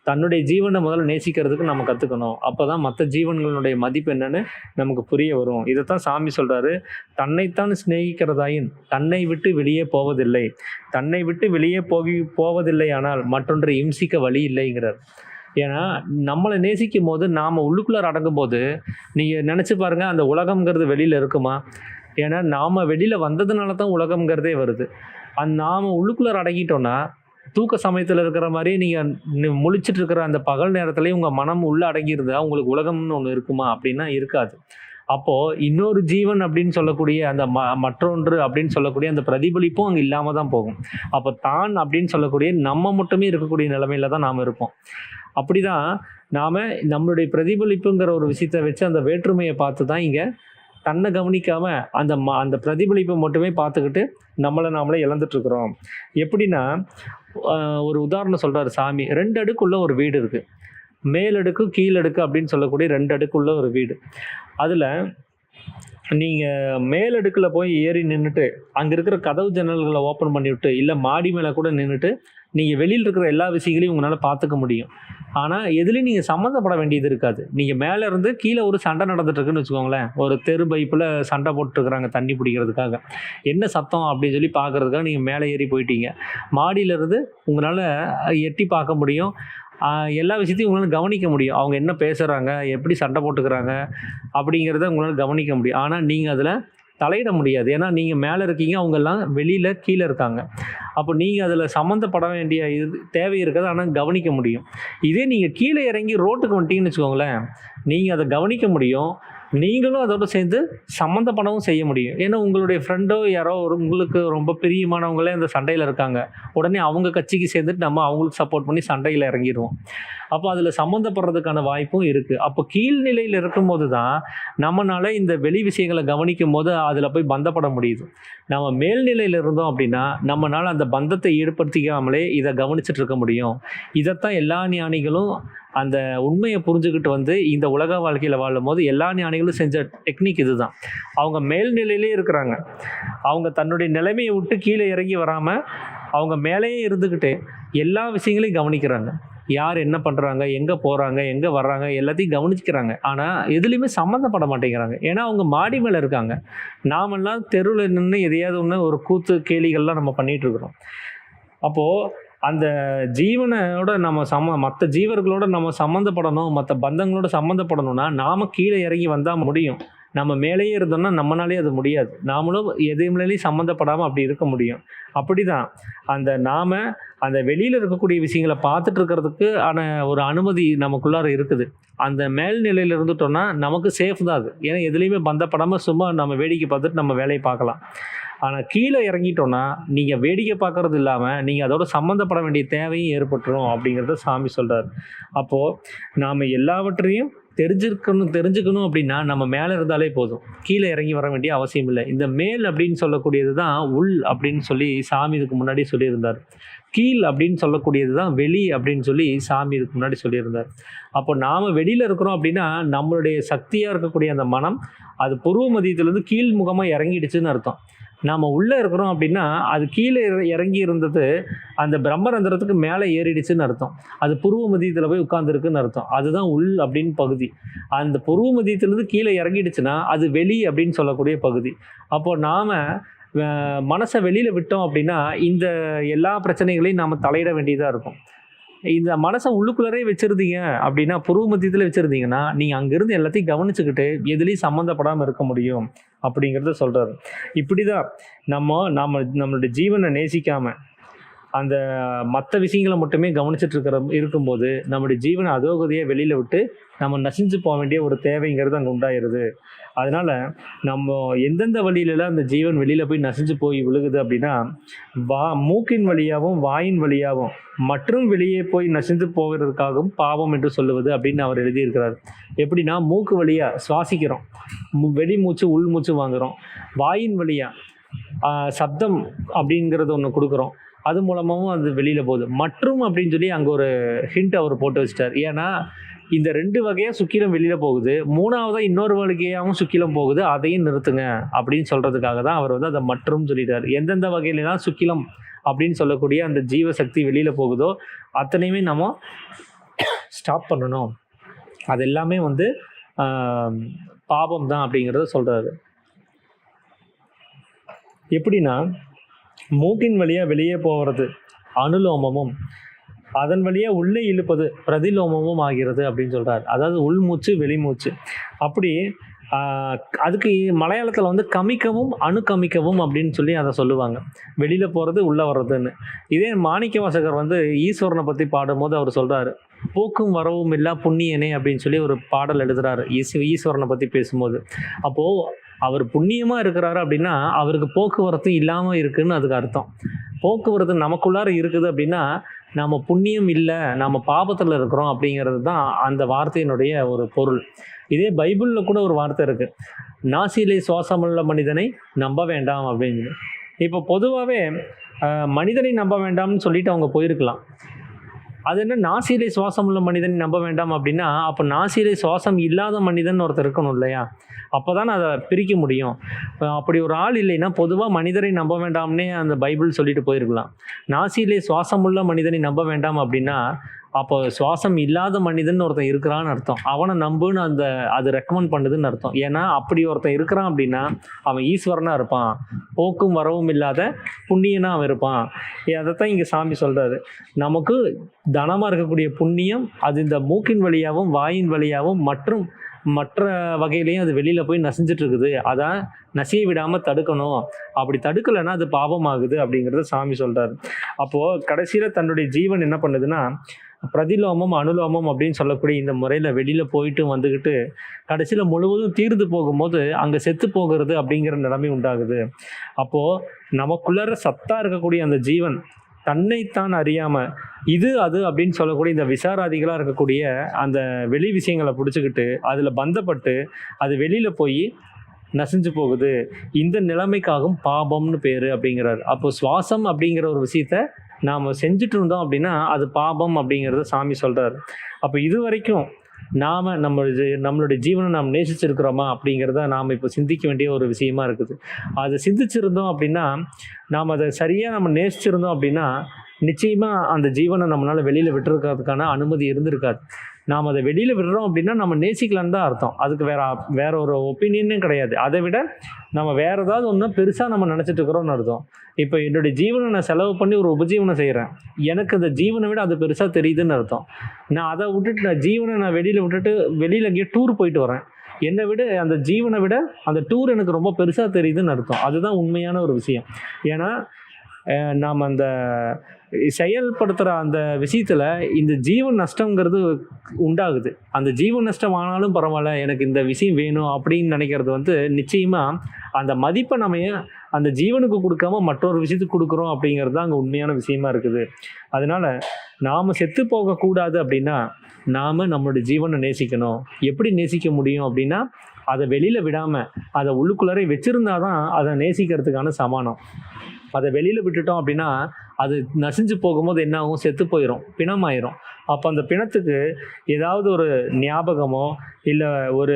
தன்னுடைய ஜீவனை முதல்ல நேசிக்கிறதுக்கு நம்ம கற்றுக்கணும் அப்போ தான் மற்ற ஜீவன்களுடைய மதிப்பு என்னன்னு நமக்கு புரிய வரும். இதை தான் சாமி சொல்கிறாரு தன்னைத்தான் சிநேகிக்கிறதாயின் தன்னை விட்டு வெளியே போவதில்லை. தன்னை விட்டு வெளியே போகி போவதில்லை ஆனால் மற்றொன்றை இம்சிக்க வழி இல்லைங்கிறார். ஏன்னா நம்மளை நேசிக்கும் போது நாம் உள்ளுக்குள்ளே அடங்கும் போது நீங்கள் நினச்சி பாருங்கள் அந்த உலகம்ங்கிறது வெளியில் இருக்குமா? ஏன்னா நாம் வெளியில் வந்ததுனால தான் உலகம்ங்கிறதே வருது. அந்த நாம் உள்ளுக்குள்ளே அடங்கிட்டோன்னா தூக்க சமயத்தில் இருக்கிற மாதிரி நீங்கள் முழிச்சிட்டு இருக்கிற அந்த பகல் நேரத்துலேயும் உங்கள் மனம் உள்ளே அடங்கியிருந்தா உங்களுக்கு உலகம்னு ஒன்று இருக்குமா? அப்படின்னா இருக்காது. அப்போது இன்னொரு ஜீவன் அப்படின்னு சொல்லக்கூடிய அந்த ம மற்றொன்று அப்படின்னு சொல்லக்கூடிய அந்த பிரதிபலிப்பும் அங்கே இல்லாமல் தான் போகும். அப்போ தான் அப்படின்னு சொல்லக்கூடிய நம்ம மட்டுமே இருக்கக்கூடிய நிலைமையில தான் நாம் இருப்போம். அப்படி தான் நாம் நம்மளுடைய பிரதிபலிப்புங்கிற ஒரு விஷயத்தை வச்சு அந்த வேற்றுமையை பார்த்து தான் இங்கே தன்னை கவனிக்காமல் அந்த ம அந்த பிரதிபலிப்பை மட்டுமே பார்த்துக்கிட்டு நம்மளை நாமளே இழந்துட்டுருக்குறோம். எப்படின்னா ஒரு உதாரணம் சொல்கிறார் சாமி. ரெண்டு அடுக்குள்ள ஒரு வீடு இருக்குது மேலடுக்கு கீழடுக்கு அப்படின்னு சொல்லக்கூடிய ரெண்டு அடுக்குள்ள ஒரு வீடு. அதில் நீங்கள் மேலடுக்கில் போய் ஏறி நின்றுட்டு அங்கே இருக்கிற கதவு ஜன்னல்களை ஓப்பன் பண்ணிவிட்டு இல்லை மாடி மேலே கூட நின்றுட்டு நீங்கள் வெளியில் இருக்கிற எல்லா விஷயங்களையும் உங்களால் பார்த்துக்க முடியும். ஆனால் எதுலேயும் நீங்கள் சம்மந்தப்பட வேண்டியது இருக்காது. நீங்கள் மேலே இருந்து கீழே ஒரு சண்டை நடந்துட்டுருக்குன்னு வச்சுக்கோங்களேன். ஒரு தெரு பைப்பில் சண்டை போட்டுருக்குறாங்க தண்ணி பிடிக்கிறதுக்காக. என்ன சத்தம் அப்படின்னு சொல்லி பார்க்குறதுக்காக நீங்கள் மேலே ஏறி போயிட்டீங்க. மாடியிலேருந்து உங்களால் எட்டி பார்க்க முடியும். எல்லா விஷயத்தையும் உங்களால் கவனிக்க முடியும். அவங்க என்ன பேசுகிறாங்க எப்படி சண்டை போட்டுக்கிறாங்க அப்படிங்கிறத உங்களால் கவனிக்க முடியும். ஆனால் நீங்கள் அதில் தலையிட முடியாது. ஏன்னா நீங்கள் மேலே இருக்கீங்க அவங்கெல்லாம் வெளியில் கீழே இருக்காங்க. அப்போ நீங்கள் அதில் சம்மந்தப்பட வேண்டிய இது தேவை இருக்கிறது ஆனால் கவனிக்க முடியும். இதே நீங்கள் கீழே இறங்கி ரோட்டுக்கு வந்துட்டீங்கன்னு வச்சுக்கோங்களேன் நீங்கள் அதை கவனிக்க முடியும். நீங்களும் அதோட சேர்ந்து சம்மந்தப்படவும் செய்ய முடியும். ஏன்னா உங்களுடைய ஃப்ரெண்டோ யாரோ ஒரு உங்களுக்கு ரொம்ப பிரியமானவங்களே அந்த சண்டையில் இருக்காங்க. உடனே அவங்க கட்சிக்கு சேர்ந்துட்டு நம்ம அவங்களுக்கு சப்போர்ட் பண்ணி சண்டையில் இறங்கிடுவோம் அப்போ அதில் சம்மந்தப்படுறதுக்கான வாய்ப்பும் இருக்குது அப்போ கீழ்நிலையில் இருக்கும்போது தான் நம்மளால் இந்த வெளி விஷயங்களை கவனிக்கும் போது அதில் போய் பந்தப்பட முடியுது. நம்ம மேல்நிலையில் இருந்தோம் அப்படின்னா நம்மளால் அந்த பந்தத்தை ஏற்படுத்திக்காமலே இதை கவனிச்சிட்டு இருக்க முடியும். இதைத்தான் எல்லா ஞானிகளும் அந்த உண்மையை புரிஞ்சுக்கிட்டு வந்து இந்த உலக வாழ்க்கையில் வாழும் போது எல்லா ஞானிகளும் செஞ்ச டெக்னிக் இதுதான். அவங்க மேல்நிலையிலே இருக்கிறாங்க. அவங்க தன்னுடைய நிலைமையை விட்டு கீழே இறங்கி வராமல் அவங்க மேலேயே இருந்துக்கிட்டு எல்லா விஷயங்களையும் கவனிக்கிறாங்க. யார் என்ன பண்ணுறாங்க எங்கே போகிறாங்க எங்கே வர்றாங்க எல்லாத்தையும் கவனிச்சுக்கிறாங்க. ஆனால் எதுலேயுமே சம்மந்தப்பட மாட்டேங்கிறாங்க. ஏன்னா அவங்க மாடி மேலே இருக்காங்க. நாமெல்லாம் தெருவில் நின்று எதையாவது ஒன்று ஒரு கூத்து கேலிகள்லாம் நம்ம பண்ணிகிட்டு இருக்கிறோம். அப்போது அந்த ஜீவனோட நம்ம சம மற்ற ஜீவர்களோட நம்ம சம்மந்தப்படணும் மற்ற பந்தங்களோட சம்மந்தப்படணும்னா நாம் கீழே இறங்கி வந்தால் முடியும். நம்ம மேலேயே இருந்தோம்னா நம்மளாலே அது முடியாது. நாமளும் எதுவுமேலேயும் சம்மந்தப்படாமல் அப்படி இருக்க முடியும். அப்படி தான் அந்த நாம் அந்த வெளியில் இருக்கக்கூடிய விஷயங்களை பார்த்துட்டு இருக்கிறதுக்கு ஆன ஒரு அனுமதி நமக்குள்ளார இருக்குது. அந்த மேல்நிலையில் இருந்துட்டோம்னா நமக்கு சேஃப் தான் அது. ஏன்னா எதுலேயுமே பந்தப்படாமல் சும்மா நம்ம வேடிக்கை பார்த்துட்டு நம்ம வேலையை பார்க்கலாம். ஆனால் கீழே இறங்கிட்டோன்னா நீங்கள் வேடிக்கை பார்க்கறது இல்லாமல் நீங்கள் அதோட சம்மந்தப்பட வேண்டிய தேவையும் ஏற்பட்டுரும் அப்படிங்கிறத சாமி சொல்கிறார் அப்போது நாம் எல்லாவற்றையும் தெரிஞ்சிருக்கணும் தெரிஞ்சுக்கணும் அப்படின்னா நம்ம மேலே இருந்தாலே போதும். கீழே இறங்கி வர வேண்டிய அவசியம் இல்லை. இந்த மேல் அப்படின்னு சொல்லக்கூடியது தான் உள் அப்படின்னு சொல்லி சாமி இதுக்கு முன்னாடி சொல்லியிருந்தார். கீழ் அப்படின்னு சொல்லக்கூடியது தான் வெளி அப்படின்னு சொல்லி சாமி இதுக்கு முன்னாடி சொல்லியிருந்தார். அப்போ நாம் வெளியில் இருக்கிறோம் அப்படின்னா நம்மளுடைய சக்தியாக இருக்கக்கூடிய அந்த மனம் அது பூர்வ மதியத்துலேருந்து கீழ்முகமாக இறங்கிடுச்சுன்னு அர்த்தம். நாம் உள்ளே இருக்கிறோம் அப்படின்னா அது கீழே இற- இறங்கி இருந்தது அந்த பிரம்மரந்திரத்துக்கு மேலே ஏறிடுச்சுன்னு அர்த்தம். அது புருவ மதியத்தில் போய் உட்காந்துருக்குன்னு அர்த்தம். அதுதான் உள் அப்படின்னு பகுதி. அந்த புருவ மதியத்திலேருந்து கீழே இறங்கிடுச்சுன்னா அது வெளி அப்படின்னு சொல்லக்கூடிய பகுதி. அப்போ நாம் மனசை வெளியில் விட்டோம் அப்படின்னா இந்த எல்லா பிரச்சனைகளையும் நாம் தலையிட வேண்டியதாக இருக்கும். இந்த மனசை உள்ளுக்குள்ளரே வச்சுருந்தீங்க அப்படின்னா புருவ மத்தியத்தில் வச்சிருந்தீங்கன்னா நீங்கள் அங்கேருந்து எல்லாத்தையும் கவனிச்சுக்கிட்டு எதுலேயும் சம்மந்தப்படாமல் இருக்க முடியும் அப்படிங்கிறத சொல்கிறாரு இப்படி தான் நம்ம நம்ம நம்மளுடைய ஜீவனை நேசிக்காமல் அந்த மற்ற விஷயங்களை மட்டுமே கவனிச்சிட்டு இருக்கிற இருக்கும்போது நம்முடைய ஜீவனை அதோகதியை வெளியில் விட்டு நம்ம நசிஞ்சு போக வேண்டிய ஒரு தேவைங்கிறது அங்கே உண்டாயிருது. அதனால் நம்ம எந்தெந்த வழியிலலாம் அந்த ஜீவன் வெளியில் போய் நசிஞ்சு போய் விழுகுது அப்படின்னா வா மூக்கின் வழியாகவும் வாயின் வழியாகவும் மற்றும் வெளியே போய் நசிந்து போகிறதுக்காகவும் பாவம் என்று சொல்லுவது அப்படின்னு அவர் எழுதியிருக்கிறார். எப்படின்னா மூக்கு வழியாக சுவாசிக்கிறோம். வெளி மூச்சு உள் மூச்சு வாங்குறோம். வாயின் வழியாக சப்தம் அப்படிங்கிறது ஒன்று கொடுக்குறோம். அது மூலமாகவும் அது வெளியில் போகுது. மற்றும் அப்படின்னு சொல்லி அங்கே ஒரு ஹிண்ட் அவர் போட்டு வச்சிட்டார். ஏன்னா இந்த ரெண்டு வகையாக சுக்கிலம் வெளியில் போகுது. மூணாவதாக இன்னொரு வகையாகவும் சுக்கிலம் போகுது. அதையும் நிறுத்துங்க அப்படின்னு சொல்கிறதுக்காக தான் அவர் வந்து அதை மற்றும் சொல்லிட்டார். எந்தெந்த வகையிலலாம் சுக்கிலம் அப்படின்னு சொல்லக்கூடிய அந்த ஜீவசக்தி வெளியில் போகுதோ அத்தனையுமே நம்ம ஸ்டாப் பண்ணணும். அது எல்லாமே வந்து பாபம் தான் அப்படிங்கிறத சொல்கிறாரு எப்படின்னா மூக்கின் வழியாக வெளியே போகிறது அனுலோமமும் அதன் வழியாக உள்ளே இழுப்பது பிரதிலோமமும் ஆகிறது அப்படின்னு சொல்கிறார் அதாவது உள்மூச்சு வெளிமூச்சு. அப்படி அதுக்கு மலையாளத்தில் வந்து கமிக்கவும் அணுக்கமிக்கவும் அப்படின்னு சொல்லி அதை சொல்லுவாங்க. வெளியில் போகிறது உள்ளே வர்றதுன்னு. இதே மாணிக்க வாசகர் வந்து ஈஸ்வரனை பற்றி பாடும்போது அவர் சொல்கிறாரு போக்கும் வரவும் இல்லா புண்ணியனே அப்படின்னு சொல்லி ஒரு பாடல் எழுதுகிறார் ஈஸ் ஈஸ்வரனை பற்றி பேசும்போது. அப்போது அவர் புண்ணியமாக இருக்கிறாரு அப்படின்னா அவருக்கு போக்குவரத்து இல்லாமல் இருக்குன்னு அதுக்கு அர்த்தம். போக்குவரத்து நமக்குள்ளார இருக்குது அப்படின்னா நம்ம புண்ணியம் இல்லை நம்ம பாபத்தில் இருக்கிறோம் அப்படிங்கிறது தான் அந்த வார்த்தையினுடைய ஒரு பொருள். இதே பைபிளில் கூட ஒரு வார்த்தை இருக்குது நாசியிலே சுவாசமுள்ள மனிதனை நம்ப வேண்டாம் அப்படின்னு. இப்போ பொதுவாகவே மனிதனை நம்ப வேண்டாம்னு சொல்லிட்டு அவங்க போயிருக்கலாம். அது என்ன நாசியிலே சுவாசம் உள்ள மனிதனை நம்ப வேண்டாம் அப்படின்னா அப்போ நாசியிலே சுவாசம் இல்லாத மனிதன் ஒருத்தர் இருக்கணும் இல்லையா? அப்போ தான் அதை பிரிக்க முடியும். அப்படி ஒரு ஆள் இல்லைன்னா பொதுவாக மனிதரை நம்ப வேண்டாம்னே அந்த பைபிள் சொல்லிட்டு போயிருக்கலாம். நாசியிலே சுவாசம் உள்ள மனிதனை நம்ப வேண்டாம் அப்படின்னா அப்போ சுவாசம் இல்லாத மனிதன் ஒருத்தன் இருக்கிறான்னு அர்த்தம். அவனை நம்புன்னு அந்த அது ரெக்கமெண்ட் பண்ணுதுன்னு அர்த்தம். ஏன்னா அப்படி ஒருத்தன் இருக்கிறான் அப்படின்னா அவன் ஈஸ்வரனாக இருப்பான். போக்கும் வரவும் இல்லாத புண்ணியனாக அவன் இருப்பான். அதைத்தான் இங்கே சாமி சொல்கிறாரு நமக்கு தனமாக இருக்கக்கூடிய புண்ணியம் அது இந்த மூக்கின் வழியாகவும் வாயின் வழியாகவும் மற்றும் மற்ற வகையிலையும் அது வெளியில் போய் நசிஞ்சிட்டு இருக்குது அதான் நசிய விடாமல் தடுக்கணும். அப்படி தடுக்கலைன்னா அது பாவமாகுது அப்படிங்கிறத சாமி சொல்கிறார் அப்போது கடைசியில் தன்னுடைய ஜீவன் என்ன பண்ணுதுன்னா பிரதிலோமம் அனுலோமம் அப்படின்னு சொல்லக்கூடிய இந்த முறையில் வெளியில் போயிட்டு வந்துக்கிட்டு கடைசியில் முழுவதும் தீர்ந்து போகும்போது அங்கே செத்து போகிறது அப்படிங்கிற நிலைமை உண்டாகுது. அப்போது நமக்குள்ளார சத்தாக இருக்கக்கூடிய அந்த ஜீவன் தன்னைத்தான் அறியாமல் இது அது அப்படின்னு சொல்லக்கூடிய இந்த விசாராதிகளாக இருக்கக்கூடிய அந்த வெளி விஷயங்களை பிடிச்சிக்கிட்டு அதில் பந்தப்பட்டு அது வெளியில் போய் நசிஞ்சு போகுது. இந்த நிலைமைக்காகவும் பாபம்னு பேர் அப்படிங்கிறார். அப்போ சுவாசம் அப்படிங்கிற ஒரு விஷயத்த நாம் செஞ்சுட்டு இருந்தோம் அப்படின்னா அது பாபம் அப்படிங்கிறத சாமி சொல்கிறார் அப்போ இது வரைக்கும் நாம் நம்மளுடைய நம்மளுடைய ஜீவனை நாம் நேசிச்சிருக்கிறோமா அப்படிங்கிறத நாம் இப்போ சிந்திக்க வேண்டிய ஒரு விஷயமா இருக்குது. அதை சிந்திச்சிருந்தோம் அப்படின்னா நாம் அதை சரியாக நம்ம நேசிச்சிருந்தோம் அப்படின்னா நிச்சயமாக அந்த ஜீவனை நம்மளால் வெளியில் விட்டுருக்கிறதுக்கான அனுமதி இருந்திருக்காது. நாம் அதை வெளியில் விடுறோம் அப்படின்னா நம்ம நேசிக்கலான்னு தான் அர்த்தம். அதுக்கு வேற வேற ஒரு ஒப்பீனியனே கிடையாது. அதை விட நம்ம வேற ஏதாவது ஒன்று பெருசாக நம்ம நினச்சிட்டு இருக்கிறோம்னு அர்த்தம். இப்போ என்னுடைய ஜீவனை நான் செலவு பண்ணி ஒரு உபஜீவனம் செய்கிறேன் எனக்கு அந்த ஜீவனை விட அது பெருசாக தெரியுதுன்னு அர்த்தம். நான் அதை விட்டுட்டு நான் ஜீவனை நான் வெளியில் விட்டுட்டு வெளியில் எங்கேயோ டூர் போயிட்டு வரேன். என்னை விட அந்த ஜீவனை விட அந்த டூர் எனக்கு ரொம்ப பெருசாக தெரியுதுன்னு அர்த்தம். அதுதான் உண்மையான ஒரு விஷயம். ஏன்னா நாம் அந்த செயல்படுத்துகிற அந்த விஷயத்தில் இந்த ஜீவன் நஷ்டங்கிறது உண்டாகுது. அந்த ஜீவன் நஷ்டம் ஆனாலும் பரவாயில்ல எனக்கு இந்த விஷயம் வேணும் அப்படின்னு நினைக்கிறது வந்து நிச்சயமாக அந்த மதிப்பை நம்ம அந்த ஜீவனுக்கு கொடுக்காம மற்றொரு விஷயத்துக்கு கொடுக்குறோம் அப்படிங்கிறது தான் அங்கே உண்மையான விஷயமா இருக்குது. அதனால் நாம் செத்து போகக்கூடாது அப்படின்னா நாம் நம்மளுடைய ஜீவனை நேசிக்கணும். எப்படி நேசிக்க முடியும் அப்படின்னா அதை வெளியில் விடாமல் அதை உள்ளுக்குள்ளாரே வச்சுருந்தா தான் அதை நேசிக்கிறதுக்கான சமானம். அதை வெளியில் விட்டுட்டோம் அப்படின்னா அது நசிஞ்சு போகும்போது என்ன ஆகும் செத்து போயிடும் பிணமாயிரும். அப்போ அந்த பிணத்துக்கு ஏதாவது ஒரு ஞாபகமோ இல்லை ஒரு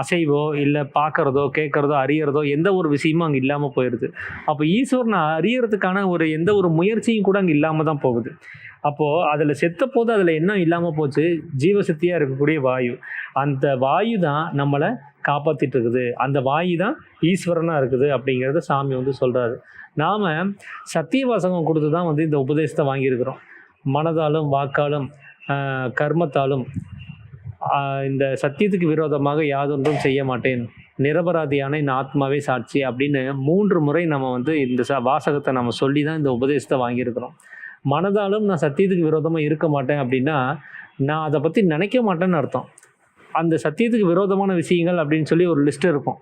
அசைவோ இல்லை பார்க்குறதோ கேட்குறதோ அறியறதோ எந்த ஒரு விஷயமும் அங்கே இல்லாமல் போயிடுது அப்போ ஈஸ்வரனை அறியறதுக்கான ஒரு எந்த ஒரு முயற்சியும் கூட அங்கே இல்லாமல் தான் போகுது. அப்போது அதில் செத்த போது அதில் என்ன இல்லாமல் போச்சு? ஜீவசக்தியாக இருக்கக்கூடிய வாயு. அந்த வாயு தான் நம்மளை காப்பாற்றிட்டு இருக்குது அந்த வாயு தான் ஈஸ்வரனாக இருக்குது அப்படிங்கிறத சாமி வந்து சொல்கிறாரு நாம் சத்தியவாசகம் கொடுத்து தான் வந்து இந்த உபதேசத்தை வாங்கியிருக்கிறோம். மனதாலும் வாக்காலும் கர்மத்தாலும் இந்த சத்தியத்துக்கு விரோதமாக யாதொன்றும் செய்ய மாட்டேன். நிரபராதியான இந்த ஆத்மாவே சாட்சி அப்படின்னு மூன்று முறை நம்ம வந்து இந்த ச வாசகத்தை நம்ம சொல்லி தான் இந்த உபதேசத்தை வாங்கியிருக்கிறோம். மனதாலும் நான் சத்தியத்துக்கு விரோதமாக இருக்க மாட்டேன் அப்படின்னா நான் அதை பற்றி நினைக்க மாட்டேன்னு அர்த்தம். அந்த சத்தியத்துக்கு விரோதமான விஷயங்கள் அப்படின்னு சொல்லி ஒரு லிஸ்ட் இருக்கும்.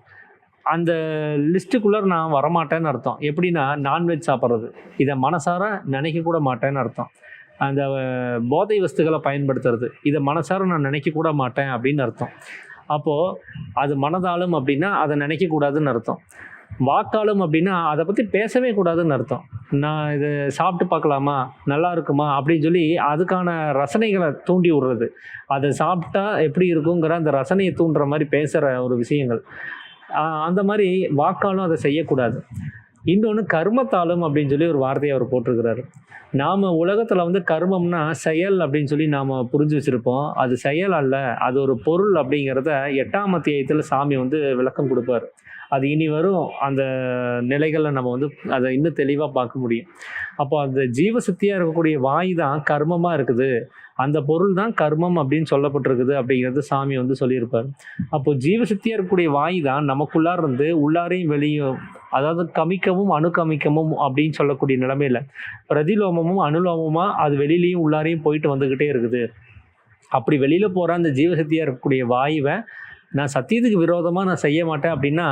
அந்த லிஸ்ட்டுக்குள்ளே நான் வரமாட்டேன்னு அர்த்தம். எப்படின்னா நான்வெஜ் சாப்பிட்றது. இதை மனசார நினைக்க கூட மாட்டேன்னு அர்த்தம். அந்த போதை வஸ்துக்களை பயன்படுத்துறது. இதை மனசார நான் நினைக்க கூட மாட்டேன் அப்படின்னு அர்த்தம். அப்போது அது மனதாலும் அப்படின்னா அதை நினைக்கக்கூடாதுன்னு அர்த்தம். வாக்காளும் அப்படின்னா அதை பற்றி பேசவே கூடாதுன்னு அர்த்தம். நான் இது சாப்பிட்டு பார்க்கலாமா? நல்லா இருக்குமா? அப்படின்னு சொல்லி அதுக்கான ரசனைகளை தூண்டி விடுறது. அதை சாப்பிட்டா எப்படி இருக்குங்கிற அந்த ரசனையை தூண்டுற மாதிரி பேசுகிற ஒரு விஷயங்கள். அந்த மாதிரி வாக்காலும் அதை செய்யக்கூடாது. இன்னொன்று கர்மத்தாலும் அப்படின்னு சொல்லி ஒரு வார்த்தையை அவர் போட்டிருக்கிறாரு. நாம் உலகத்தில் வந்து கர்மம்னா செயல் அப்படின்னு சொல்லி நாம் புரிஞ்சு வச்சுருப்போம். அது செயல் அல்ல அது ஒரு பொருள் அப்படிங்கிறத எட்டாம் அத்தியாயத்தில் சாமி வந்து விளக்கம் கொடுப்பார். அது இனி வரும் அந்த நிலைகளை நம்ம வந்து அதை இன்னும் தெளிவாக பார்க்க முடியும். அப்போ அந்த ஜீவசக்தியாக இருக்கக்கூடிய வாய் தான் கர்மமாக இருக்குது. அந்த பொருள் தான் கர்மம் அப்படின்னு சொல்லப்பட்டிருக்குது அப்படிங்கிறது சாமி வந்து சொல்லியிருப்பார். அப்போ ஜீவசக்தியாக இருக்கக்கூடிய வாய் தான் நமக்குள்ளார் இருந்து உள்ளாரையும் வெளியும் அதாவது கமிக்கவும் அணுக்கமிக்கவும் அப்படின்னு சொல்லக்கூடிய நிலைமையில் பிரதிலோமமும் அனுலோமமாக அது வெளியிலையும் உள்ளாரையும் போயிட்டு வந்துக்கிட்டே இருக்குது. அப்படி வெளியில் போகிற அந்த ஜீவசக்தியாக இருக்கக்கூடிய வாயுவை நான் சத்தியத்துக்கு விரோதமாக நான் செய்ய மாட்டேன் அப்படின்னா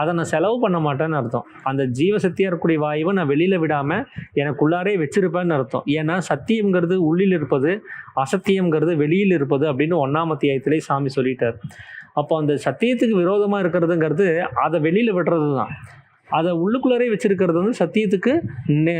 அதை நான் செலவு பண்ண மாட்டேன்னு அர்த்தம். அந்த ஜீவசக்தியாக இருக்கக்கூடிய வாயுவை நான் வெளியில் விடாமல் எனக்குள்ளாரே வச்சிருப்பேன்னு அர்த்தம். ஏன்னா சத்தியங்கிறது உள்ளில் இருப்பது அசத்தியங்கிறது வெளியில் இருப்பது அப்படின்னு ஒன்றாம் அத்தியாயத்திலே சாமி சொல்லிட்டார். அப்போ அந்த சத்தியத்துக்கு விரோதமாக இருக்கிறதுங்கிறது அதை வெளியில் விடுறது தான் அதை உள்ளுக்குள்ளரே வச்சிருக்கிறது வந்து சத்தியத்துக்கு நே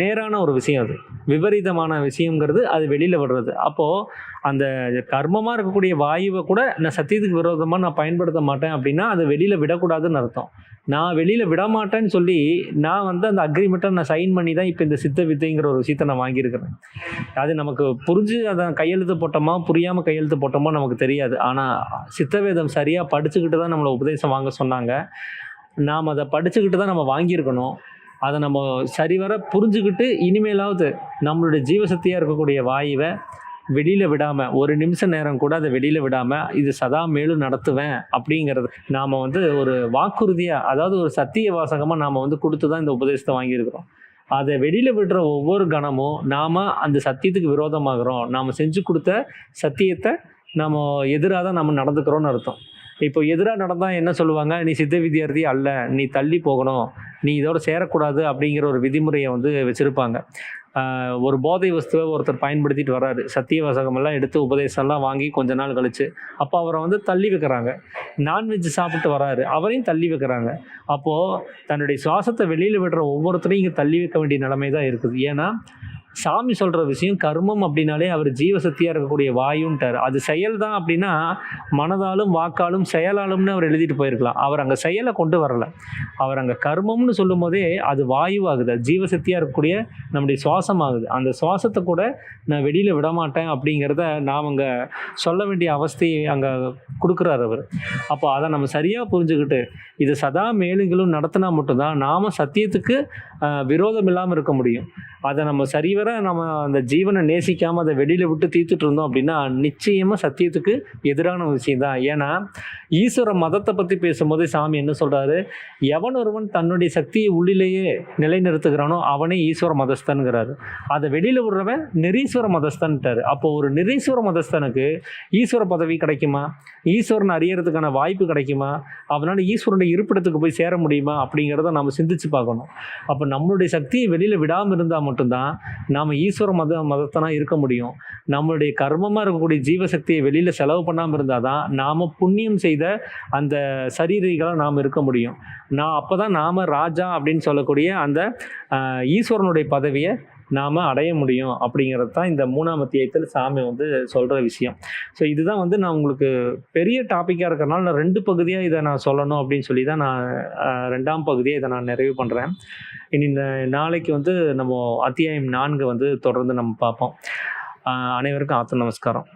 நேரான ஒரு விஷயம் அது. விபரீதமான விஷயங்கிறது அது வெளியில் விடுறது. அப்போது அந்த கர்மமாக இருக்கக்கூடிய வாயுவை கூட நான் சத்தியத்துக்கு விரோதமாக நான் பயன்படுத்த மாட்டேன் அப்படின்னா அதை வெளியில் விடக்கூடாதுன்னு அர்த்தம். நான் வெளியில் விட மாட்டேன்னு சொல்லி நான் வந்து அந்த அக்ரிமெண்ட்டை நான் சைன் பண்ணி தான் இப்போ இந்த சித்த வித்தைங்கிற ஒரு விஷயத்தை நான் வாங்கியிருக்கிறேன். அது நமக்கு புரிஞ்சு அதை கையெழுத்து போட்டோமா புரியாமல் கையெழுத்து போட்டோமா நமக்கு தெரியாது. ஆனால் சித்தவேதம் சரியாக படிச்சுக்கிட்டு தான் நம்மளை உபதேசம் வாங்க சொன்னாங்க. நாம் அதை படிச்சுக்கிட்டு தான் நம்ம வாங்கியிருக்கணும். அதை நம்ம சரிவர புரிஞ்சுக்கிட்டு இனிமேலாவது நம்மளுடைய ஜீவசக்தியாக இருக்கக்கூடிய வாயுவை வெளியில் விடாமல் ஒரு நிமிஷம் நேரம் கூட அதை வெளியில் விடாமல் இது சதா மேலும் நடத்துவேன் அப்படிங்கிறது நாம் வந்து ஒரு வாக்குறுதியாக அதாவது ஒரு சத்திய வாசகமாக நாம் வந்து கொடுத்து தான் இந்த உபதேசத்தை வாங்கியிருக்கிறோம். அதை வெளியில் விடுற ஒவ்வொரு கணமும் நாம் அந்த சத்தியத்துக்கு விரோதமாகிறோம். நாம் செஞ்சு கொடுத்த சத்தியத்தை நம்ம எதிராக தான் நம்ம நடந்துக்கிறோம்னு அர்த்தம். இப்போ எதிராக நடந்தால் என்ன சொல்லுவாங்க? நீ சித்த வித்தியார்த்தி அல்ல நீ தள்ளி போகணும் நீ இதோட சேரக்கூடாது அப்படிங்கிற ஒரு விதிமுறையை வந்து வச்சுருப்பாங்க. ஒரு போதை வஸ்துவை ஒருத்தர் பயன்படுத்திட்டு வர்றாரு சத்திய வசகமெல்லாம் எடுத்து உபதேசம்லாம் வாங்கி கொஞ்ச நாள் கழிச்சு. அப்போ அவரை வந்து தள்ளி வைக்கிறாங்க. நான்வெஜ் சாப்பிட்டு வராரு. அவரையும் தள்ளி வைக்கிறாங்க. அப்போது தன்னுடைய சுவாசத்தை வெளியில் விடுற ஒவ்வொருத்தரையும் இங்கே தள்ளி வைக்க வேண்டிய நிலைமை தான் இருக்குது. ஏன்னா சாமி சொல்கிற விஷயம் கர்மம் அப்படின்னாலே அவர் ஜீவசக்தியாக இருக்கக்கூடிய வாயுன்ட்டார். அது செயல் தான் அப்படின்னா மனதாலும் வாக்காலும் செயலாலும்னு அவர் எழுதிட்டு போயிருக்கலாம். அவர் அங்கே செயலை கொண்டு வரலை. அவர் அங்கே கர்மம்னு சொல்லும் போதே அது வாயுவாகுது. ஜீவசக்தியாக இருக்கக்கூடிய நம்முடைய சுவாசம் ஆகுது அந்த சுவாசத்தை கூட நான் வெளியில் விட மாட்டேன் அப்படிங்கிறத நாம் அங்கே சொல்ல வேண்டிய அவஸ்தையை அங்கே கொடுக்குறாரு அவர். அப்போ அதை நம்ம சரியாக புரிஞ்சுக்கிட்டு இது சதா மேலுங்களும் நடத்தினா மட்டும்தான் நாம் சத்தியத்துக்கு விரோதம் இல்லாமல் இருக்க முடியும். அதை நம்ம சரிவர நம்ம அந்த ஜீவனை நேசிக்காமல் அதை வெளியில் விட்டு தீர்த்துட்டு இருந்தோம் அப்படின்னா நிச்சயமாக சத்தியத்துக்கு எதிரான விஷயம் தான். ஏன்னா ஈஸ்வர மதத்தை பற்றி பேசும்போது சாமி என்ன சொல்கிறாரு எவன் ஒருவன் தன்னுடைய சக்தியை உள்ளிலேயே நிலைநிறுத்துகிறானோ அவனே ஈஸ்வர மதஸ்தனுங்கிறாரு அதை வெளியில் விடுறவன் நிரீஸ்வர மதஸ்தன்ட்டார். அப்போ ஒரு நிரீஸ்வர மதஸ்தனுக்கு ஈஸ்வர பதவி கிடைக்குமா? ஈஸ்வரன் அறியறதுக்கான வாய்ப்பு கிடைக்குமா? அவனால் ஈஸ்வரனுடைய இருப்பிடத்துக்கு போய் சேர முடியுமா அப்படிங்கிறத நம்ம சிந்திச்சு பார்க்கணும். அப்போ நம்மளுடைய சக்தியை வெளியில் விடாமல் இருந்தால் மட்டும்தான் நாம் ஈஸ்வர மத மதத்தனாக இருக்க முடியும். நம்மளுடைய கர்மமாக இருக்கக்கூடிய ஜீவசக்தியை வெளியில் செலவு பண்ணாமல் இருந்தால் தான் நாம் புண்ணியம் செய்த அந்த சரீரிகளாக நாம் இருக்க முடியும். நான் அப்போ தான் நாம் ராஜா அப்படின்னு சொல்லக்கூடிய அந்த ஈஸ்வரனுடைய பதவியை நாம் அடைய முடியும் அப்படிங்கிறது தான் இந்த மூணாம் அத்தியாயத்தில் சாமி வந்து சொல்கிற விஷயம். ஸோ இதுதான் வந்து நான் உங்களுக்கு பெரிய டாப்பிக்காக இருக்கிறனால நான் ரெண்டு பகுதியாக இதை நான் சொல்லணும் அப்படின்னு சொல்லி தான் நான் ரெண்டாம் பகுதியை இதை நான் நிறைவு பண்ணுறேன் இனி இந்த நாளைக்கு வந்து நம்ம அத்தியாயம் நான்கு வந்து தொடர்ந்து நம்ம பார்ப்போம். அனைவருக்கும் ஆத்த நமஸ்காரம்.